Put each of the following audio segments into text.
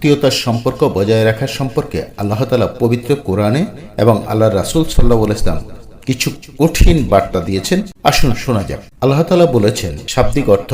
আত্মীয়তার সম্পর্ক বজায় রাখার সম্পর্কে আল্লাহ তালা পবিত্র কোরআনে এবং আল্লাহ রাসুল সাল্লাহ ইসলাম কিছু কঠিন বার্তা দিয়েছেন। আসুন শোনা যাক। আল্লাহ তালা বলেছেন, শাব্দিক অর্থ,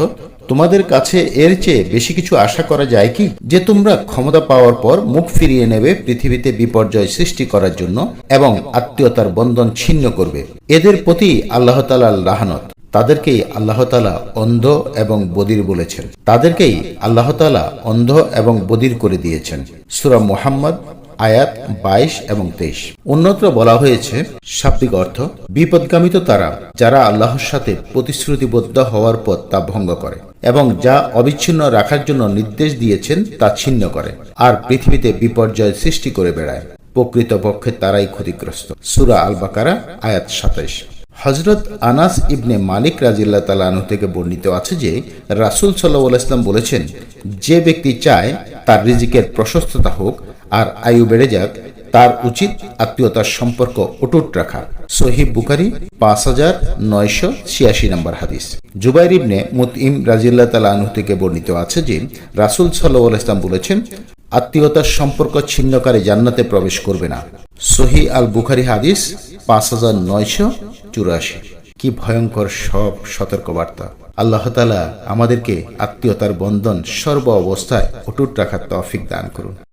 তোমাদের কাছে এর চেয়ে বেশি কিছু আশা করা যায় কি? যে তোমরা ক্ষমতা পাওয়ার পর মুখ ফিরিয়ে নেবে, পৃথিবীতে বিপর্যয় সৃষ্টি করার জন্য এবং আত্মীয়তার বন্ধন ছিন্ন করবে। এদের প্রতি আল্লাহ তালার লাহানত তাদেরকেই আল্লাহ তালা অন্ধ এবং বদির বলেছেন। তাদেরকেই আল্লাহ তালা অন্ধ এবং বদির করে দিয়েছেন। সুরা মুহাম্মদ, আয়াত বাইশ এবং তেইশ। অন্যত্র বলা হয়েছে, শাব্দিক অর্থ বিপদগামিত তারা, যারা আল্লাহর সাথে প্রতিশ্রুতিবদ্ধ হওয়ার পর তা ভঙ্গ করে এবং যা অবিচ্ছিন্ন রাখার জন্য নির্দেশ দিয়েছেন তা ছিন্ন করে আর পৃথিবীতে বিপর্যয় সৃষ্টি করে বেড়ায়। প্রকৃতপক্ষে তারাই ক্ষতিগ্রস্ত। সুরা আল বাকারা আয়াত সাতাইশ। হজরত আনাস ইবনে মালিক রাজিল্লা তালানু থেকে বর্ণিত আছে যে, রাসুল সাল্লাহ ইসলাম বলেছেন, যে ব্যক্তি চায় তার রিজিকের প্রশস্ততা হোক আর আয়ু বেড়ে যাক, তার উচিত আত্মীয়তার সম্পর্ক অটুট রাখা। সহিব বুখারি, পাঁচ হাজার নয়শো ছিয়াশি নম্বর হাদিস। জুবাইর ইবনে মুতইম রাজিল্লা তালানু থেকে বর্ণিত আছে যে, রাসুল সাল্লাহ ইসলাম বলেছেন, আত্মীয়তার সম্পর্ক ছিন্নকারী জান্নাতে প্রবেশ করবে না। সহি আল বুখারি হাদিস, পাঁচ হাজার নয়শো চুরাশি। কি ভয়ঙ্কর সব সতর্কবার্তা। আল্লাহ তালা আমাদেরকে আত্মীয়তার বন্ধন সর্ব অবস্থায় অটুট রাখার তফিক দান করুন।